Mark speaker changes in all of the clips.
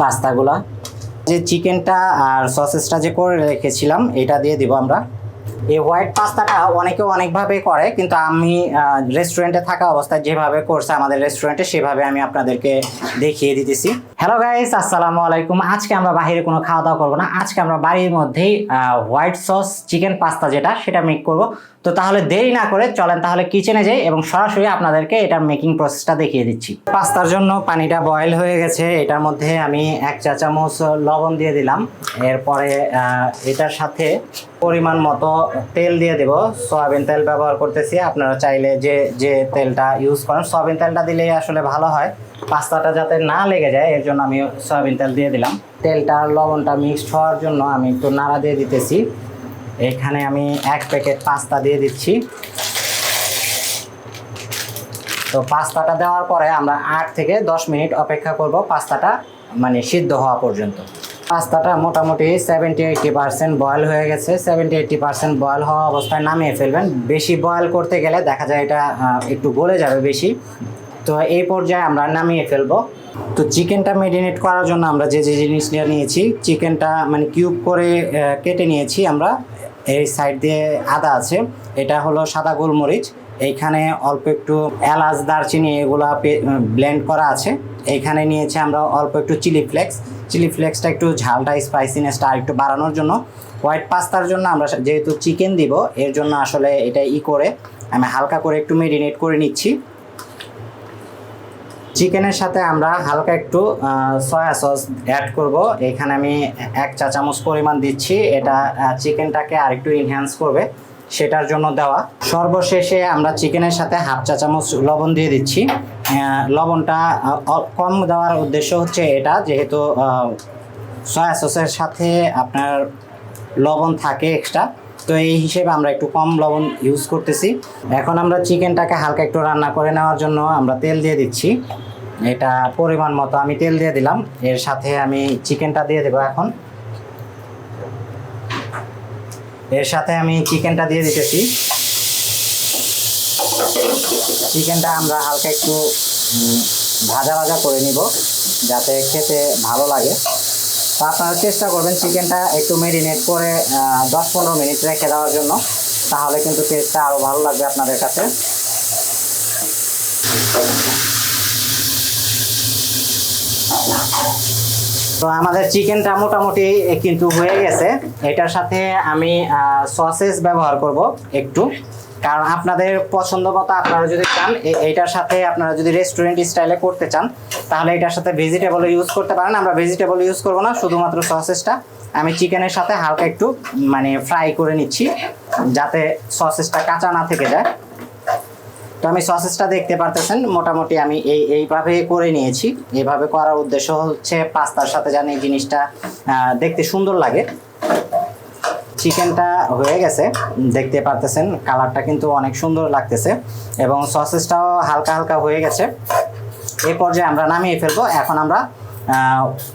Speaker 1: পাস্তাগুলা। যে চিকেনটা আর সসেসটা যে করে রেখেছিলাম, এটা দিয়ে দিব আমরা। এই হোয়াইট পাস্তাটা অনেকে অনেকভাবে করে, কিন্তু আমি রেস্টুরেন্টে থাকা অবস্থায় যেভাবে করছে আমাদের রেস্টুরেন্টে সেভাবে আমি আপনাদেরকে দেখিয়ে দিতেছি। হ্যালো গাইস আসসালামু আলাইকুম। আজকে আমরা বাইরে কোনো খাওয়া দাওয়া করব না। আজকে আমরা বাড়ির মধ্যেই হোয়াইট সস, চিকেন পাস্তা যেটা, সেটা মেক করব। তো তাহলে দেরি না করে চলেন তাহলে কিচেনে যাই এবং সরাসরি আপনাদেরকে এটার মেকিং প্রসেসটা দেখিয়ে দিচ্ছি। পাস্তার জন্য পানিটা বয়েল হয়ে গেছে। এটার মধ্যে আমি এক চা চামচ লবণ দিয়ে দিলাম। এরপরে এটার সাথে পরিমাণ মতো তেল দিয়ে দেব। সয়াবিন তেল ব্যবহার করতেছি। আপনারা চাইলে যে যে তেলটা ইউজ করেন, সয়াবিন তেলটা দিলেই আসলে ভালো হয়। পাস্তাটা যাতে না লেগে যায়, এর জন্য আমি সয়াবিন তেল দিয়ে দিলাম। তেলটা লবণটা মিক্সড হওয়ার জন্য আমি একটু নাড়া দিয়ে দিতেছি। এখানে আমি এক প্যাকেট পাস্তা দিয়ে দিচ্ছি। তো পাস্তাটা দেওয়ার পরে আমরা আট থেকে দশ মিনিট অপেক্ষা করব পাস্তাটা মানে সিদ্ধ হওয়া পর্যন্ত। পাস্তাটা মোটামুটি সেভেন্টি এইটি পার্সেন্ট বয়েল হয়ে গেছে। সেভেন্টি এইটি পার্সেন্ট বয়েল হওয়া অবস্থায় নামিয়ে ফেলবেন। বেশি বয়েল করতে গেলে দেখা যায় এটা একটু গলে যাবে বেশি। তো এই পর্যায়ে আমরা নামিয়ে ফেলব। তো চিকেনটা মেরিনেট করার জন্য আমরা যে যে জিনিসটা নিয়েছি, চিকেনটা মানে কিউব করে কেটে নিয়েছি আমরা। এই সাইড দিয়ে আদা আছে, এটা হলো সাদা গোলমরিচ। এইখানে অল্প একটু এলাচ, দারচিনি এগুলা ব্লেন্ড করা আছে। এইখানে নিয়েছি আমরা অল্প একটু চিলি ফ্লেক্স। চিলি ফ্লেক্সটা একটু ঝালটা স্পাইসিনেসটা আর একটু বাড়ানোর জন্য। হোয়াইট পাস্তার জন্য আমরা যেহেতু চিকেন দিব, এর জন্য আসলে এটা ই করে আমি হালকা করে একটু মেরিনেট করে নিচ্ছি। চিকেনের সাথে আমরা হালকা একটু সয়া সস অ্যাড করব। এখানে আমি এক চা চামচ পরিমাণ দিচ্ছি। এটা চিকেনটাকে আর একটু ইনহ্যান্স করবে, সেটার জন্য দেওয়া। সর্বশেষে আমরা চিকেনের সাথে হাফ চা চামচ লবণ দিয়ে দিচ্ছি। লবণটা কম দেওয়ার উদ্দেশ্য হচ্ছে এটা, যেহেতু সয়া সসের সাথে আপনার লবণ থাকে এক্সট্রা তো এই হিসেবে আমরা একটু কম লবণ ইউজ করতেছি। এখন আমরা চিকেনটাকে হালকা একটু রান্না করে নেওয়ার জন্য আমরা তেল দিয়ে দিচ্ছি। এটা পরিমাণ মতো আমি তেল দিয়ে দিলাম। এর সাথে আমি চিকেনটা দিয়ে দেবো এখন। এর সাথে আমি চিকেনটা দিয়ে দিতেছি। চিকেনটা আমরা হালকা একটু ভাজা ভাজা করে নিব, যাতে খেতে ভালো লাগে। তো আপনারা চেষ্টা করবেন চিকেনটা একটু মেরিনেট করে দশ পনেরো মিনিট রেখে দেওয়ার জন্য। তাহলে কিন্তু টেস্টটা আরও ভালো লাগবে আপনাদের কাছে। তো আমাদের চিকেনটা মোটামুটি কিন্তু হয়ে গেছে। এটার সাথে আমি সসেস ব্যবহার করব একটু। কারণ আপনাদের পছন্দ মতো আপনারা যদি চান এইটার সাথে আপনারা যদি রেস্টুরেন্ট স্টাইলে করতে চান, তাহলে এটার সাথে ভেজিটেবল ইউজ করতে পারেন। আমরা ভেজিটেবল ইউজ করব না, শুধুমাত্র সসেসটা। আমি চিকেনের সাথে হালকা একটু মানে ফ্রাই করে নিচ্ছি, যাতে সসেসটা কাঁচা না থেকে যায়। তো আমি সসেসটা দেখতে পারতেছেন, মোটামুটি আমি এই, এইভাবে করে নিয়েছি। এইভাবে করার উদ্দেশ্য হচ্ছে পাস্তার সাথে যেন এই জিনিসটা দেখতে সুন্দর লাগে। চিকেনটা হয়ে গেছে, দেখতে পারতেছেন, কালারটা কিন্তু অনেক সুন্দর লাগতেছে এবং সসেসটাও হালকা হালকা হয়ে গেছে। এই পর্যায়ে আমরা নামিয়ে ফেলব। এখন আমরা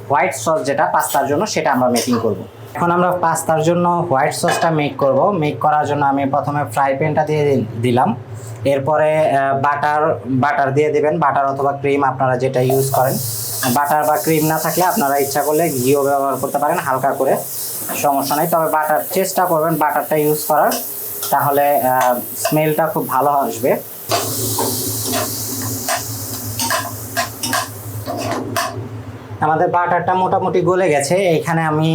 Speaker 1: হোয়াইট সস যেটা পাস্তার জন্য সেটা আমরা মেকিং করব। এখন আমরা পাস্তার জন্য হোয়াইট সসটা মেক করব। মেক করার জন্য আমি প্রথমে ফ্রাই প্যানটা দিয়ে দিলাম। এরপরে বাটার বাটার দিয়ে দেবেন। বাটার অথবা ক্রিম আপনারা যেটা ইউজ করেন। বাটার বা ক্রিম না থাকলে আপনারা ইচ্ছা করলে ঘিও ব্যবহার করতে পারেন হালকা করে। সমস্যা নেই। তবে বাটার চেষ্টা করবেন বাটারটা ইউজ করার। তাহলে স্মেলটা খুব ভালো আসবে। আমাদের বাটারটা মোটামুটি গলে গেছে। এখানে আমি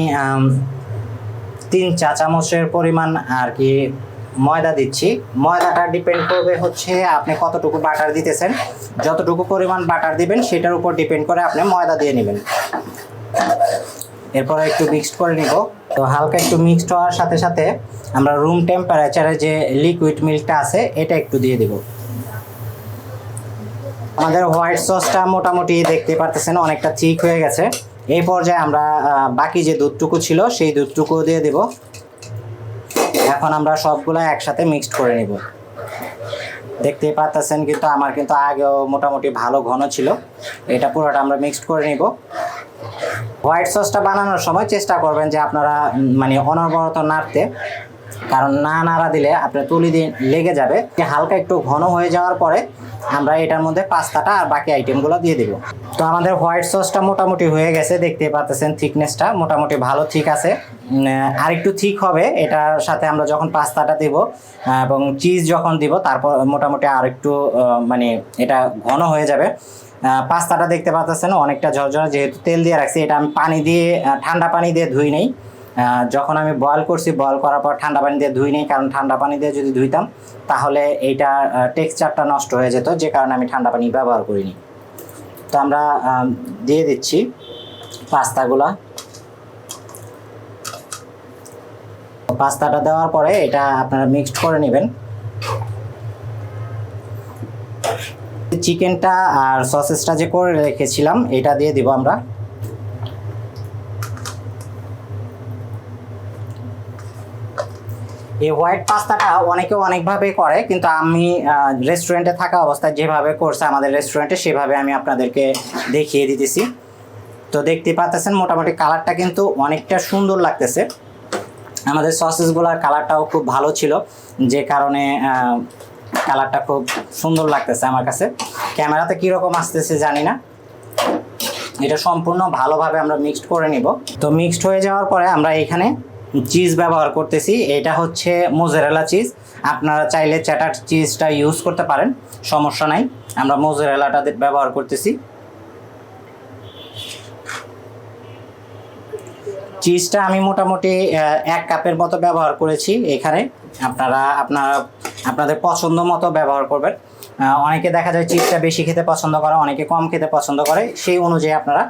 Speaker 1: তিন চা চামচের পরিমাণ আর কি ময়দা দিচ্ছি। ময়দাটা ডিপেন্ড করবে হচ্ছে আপনি কতটুকু বাটার দিতেছেন। যতটুকু পরিমাণ বাটার দিবেন, সেটার উপর ডিপেন্ড করে আপনি ময়দা দিয়ে নেবেন। এরপরে একটু মিক্সড করে নিব। তো হালকা একটু মিক্সড হওয়ার সাথে সাথে আমরা রুম টেম্পারেচারে যে লিকুইড মিল্কটা আছে, এটা একটু দিয়ে দেবো। আমাদের হোয়াইট সসটা মোটামুটি দেখতে পারতেছেন অনেকটা ঠিক হয়ে গেছে। এই পর্যায়ে আমরা বাকি যে দুধটুকু ছিল সেই দুধটুকু দিয়ে দেব। এখন আমরা সবগুলো একসাথে মিক্সড করে নিব। দেখতেই পারতেছেন কিন্তু আমার কিন্তু আগেও মোটামুটি ভালো ঘন ছিল। এটা পুরোটা আমরা মিক্সড করে নিব। হোয়াইট সসটা বানানোর সময় চেষ্টা করবেন যে আপনারা মানে অনবরত নাড়তে। কারণ না নাড়া দিলে আপনার তুলি দিয়ে লেগে যাবে। হালকা একটু ঘন হয়ে যাওয়ার পরে আমরা এটার মধ্যে পাস্তাটা আর বাকি আইটেমগুলো দিয়ে দিব। তো আমাদের হোয়াইট সসটা মোটামুটি হয়ে গেছে দেখতে পাচ্ছেন থিকনেসটা মোটামুটি ভালো ঠিক আছে। আর একটু ঠিক হবে, এটার সাথে আমরা যখন পাস্তাটা দিব এবং চিজ যখন দিব, তারপর মোটামুটি আর একটু মানে এটা ঘন হয়ে যাবে। পাস্তাটা দেখতে পাচ্ছেন অনেকটা ঝরঝরা, যেহেতু তেল দিয়ে রাখছি, এটা আমি পানি দিয়ে ঠান্ডা পানি দিয়ে ধুই নেই। যখন আমি বয়েল করছি বয়েল করার পর ঠান্ডা পানি দিয়ে ধুই নেই, কারণ ঠান্ডা পানি দিয়ে যদি ধুইতাম, তাহলে এইটার টেক্সচারটা নষ্ট হয়ে যেত, যে কারণে আমি ঠান্ডা পানি ব্যবহার করিনি। তো আমরা দিয়ে দিচ্ছি পাস্তাগুলা। পাস্তাটা দেওয়ার পরে এটা আপনারা মিক্সড করে নেবেন। চিকেনটা আর সসেসটা যে করে রেখেছিলাম, এটা দিয়ে দিব আমরা। এই হোয়াইট পাস্তাটা অনেকে অনেকভাবে করে, কিন্তু আমি রেস্টুরেন্টে থাকা অবস্থায় যেভাবে করছে আমাদের রেস্টুরেন্টে সেভাবে আমি আপনাদেরকে দেখিয়ে দিতেছি। তো দেখতে পাচ্ছেন, মোটামুটি কালারটা কিন্তু অনেকটা সুন্দর লাগতেছে। আমাদের সসেসগুলোর কালারটাও খুব ভালো ছিল, যে কারণে কালারটা খুব সুন্দর লাগতেছে আমার কাছে। ক্যামেরাতে কীরকম আসতেছে জানি না। এটা সম্পূর্ণ ভালোভাবে আমরা মিক্সড করে নিব। তো মিক্সড হয়ে যাওয়ার পরে আমরা এখানে চিজ ব্যবহার করতেছি, এটা হচ্ছে মোজারেলা চিজ আপনারা চাইলে চ্যাটার চিজটা ইউজ করতে পারেন, সমস্যা নাই। আমরা মোজারেলাটা ব্যবহার করতেছি। চিজটা আমি মোটামুটি এক কাপের মতো ব্যবহার করেছি এখানে। আপনারা আপনারা, আপনাদের পছন্দ মতো ব্যবহার করবেন। অনেকে দেখা যায় চিজটা বেশি খেতে পছন্দ করে, অনেকে কম খেতে পছন্দ করে, সেই অনুযায়ী আপনারা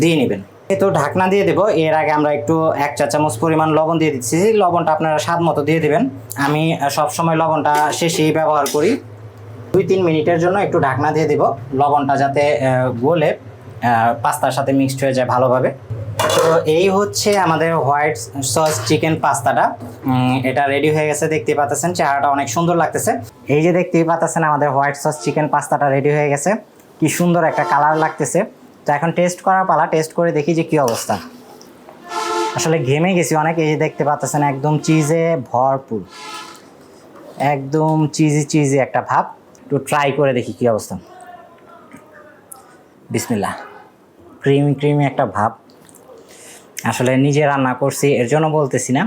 Speaker 1: দিয়ে নেবেন। তো ঢাকনা দিয়ে দেবো, এর আগে আমরা একটু এক চা চামচ পরিমাণ লবণ দিয়ে দিচ্ছি। লবণটা আপনারা স্বাদ মতো দিয়ে দেবেন। আমি সব সময় লবণটা শেষেই ব্যবহার করি। দুই তিন মিনিটের জন্য একটু ঢাকনা দিয়ে দিব। লবণটা যাতে গলে পাস্তার সাথে মিক্সড হয়ে যায় ভালোভাবে। তো এই হচ্ছে আমাদের হোয়াইট সস চিকেন পাস্তাটা। এটা রেডি হয়ে গেছে দেখতে পাচ্ছেন, চেহারাটা অনেক সুন্দর লাগতেছে। এই যে দেখতেই পাচ্ছেন, আমাদের হোয়াইট সস চিকেন পাস্তাটা রেডি হয়ে গেছে। কি সুন্দর একটা কালার লাগতেছে। তো এখন টেস্ট করার পালা টেস্ট করে দেখি যে কী অবস্থা। আসলে ঘেমে গেছি অনেক, এই দেখতে পাচ্ছেন একদম চিজে ভরপুর। একদম চিজি চিজি একটা ভাব। একটু ট্রাই করে দেখি কি অবস্থা। বিসমিল্লাহ। ক্রিমি ক্রিমি একটা ভাব। আসলে নিজে রান্না করছি, এর জন্য বলতেছি না।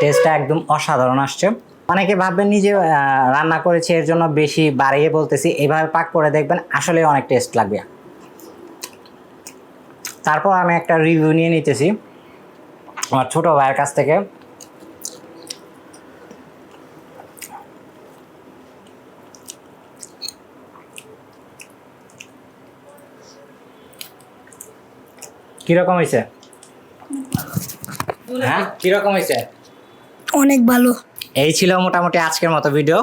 Speaker 1: টেস্টটা একদম অসাধারণ আসছে। অনেকে ভাববেন নিজে আহ, রান্না করেছি এর জন্য বেশি বাড়িয়ে বলতেছি। এভাবে পাক করে দেখবেন আসলে অনেক টেস্ট লাগবে। তারপর আমি একটা রিভিউ নিয়ে নিতেছি। আমার ছোট ভাইয়ের কাছ থেকে। কীরকম হয়েছে হ্যাঁ? কীরকম হয়েছে
Speaker 2: অনেক ভালো।
Speaker 1: এই ছিল মোটামুটি আজকের মতো ভিডিও।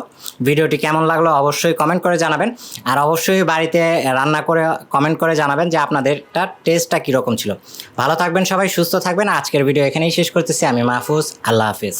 Speaker 1: ভিডিওটি কেমন লাগল অবশ্যই কমেন্ট করে জানাবেন। আর অবশ্যই বাড়িতে রান্না করে কমেন্ট করে জানাবেন যে আপনাদেরটা টেস্টটা কীরকম ছিল। ভালো থাকবেন সবাই, সুস্থ থাকবেন। আজকের ভিডিও এখানেই শেষ করতেছি। আমি মাহফুজ, আল্লাহ হাফিজ।